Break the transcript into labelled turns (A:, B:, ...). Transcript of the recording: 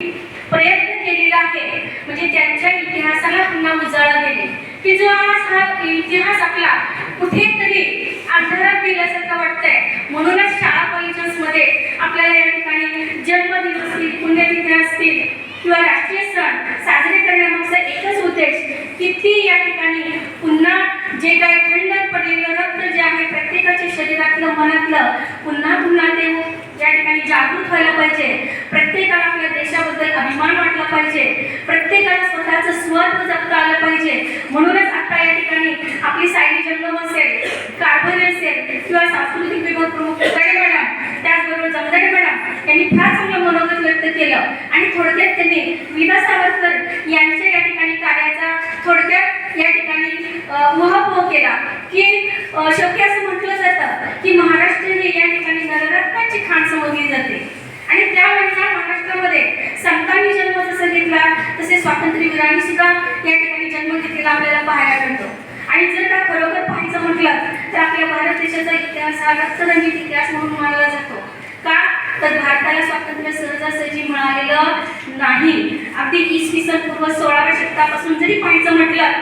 A: प्रयत्न केलेला आहे. म्हणजे त्यांच्या इतिहासाला पुन्हा उजाळा देणे. की जो आज हा इतिहास आपला कुठेतरी अंधारात गेल्यासारखं वाटतंय. म्हणूनच शाळा कॉलेजेसमध्ये आपल्याला या ठिकाणी जन्मदिन असतील पुण्यतिथी असतील किंवा राष्ट्रीय सण साजरे करण्यामागचा एकच उद्देश की ती या ठिकाणी पुन्हा जे काही थंड पडलेलं रक्त जे आहे प्रत्येकाच्या शरीरातलं मनातलं पुन्हा पुन्हा ते या ठिकाणी जागृत व्हायला पाहिजे. प्रत्येकाला आपल्या देशावर पाहिजे. प्रत्येकाला स्वतःचं स्वत्व जपता आलं पाहिजे. म्हणूनच आता या ठिकाणी आपली सायली जंगम असेल कार्बन असेल किंवा सांस्कृतिक विभाग प्रमुख कुतडे मॅडम त्याचबरोबर जमदाडे मॅडम यांनी फार चांगलं मनोगत व्यक्त केलं. आणि थोडक्यात त्यांनी विना सावरकर यांच्या या ठिकाणी कार्याचा थोडक्यात या ठिकाणी अ, केला. की शक्य असं म्हटलं जातं की महाराष्ट्र हे या ठिकाणी नररत्नाची खाण समजली जाते. घेतला स्वातंत्र्यवीरांनी सुद्धा या ठिकाणी जन्म घेतलेला आपल्याला पाहायला मिळतो. आणि जर का खरोखर पाहायचं म्हटलं तर आपल्या भारत देशाचा इतिहास हा रक्तरंजित इतिहास म्हणून मानला जातो. का? तर भारताला स्वातंत्र्य सहजासहजी मिळालेलं नाही. अगदी इसवी सन पूर्व सोळाव्या शतकापासून जरी पाहायचं म्हटलं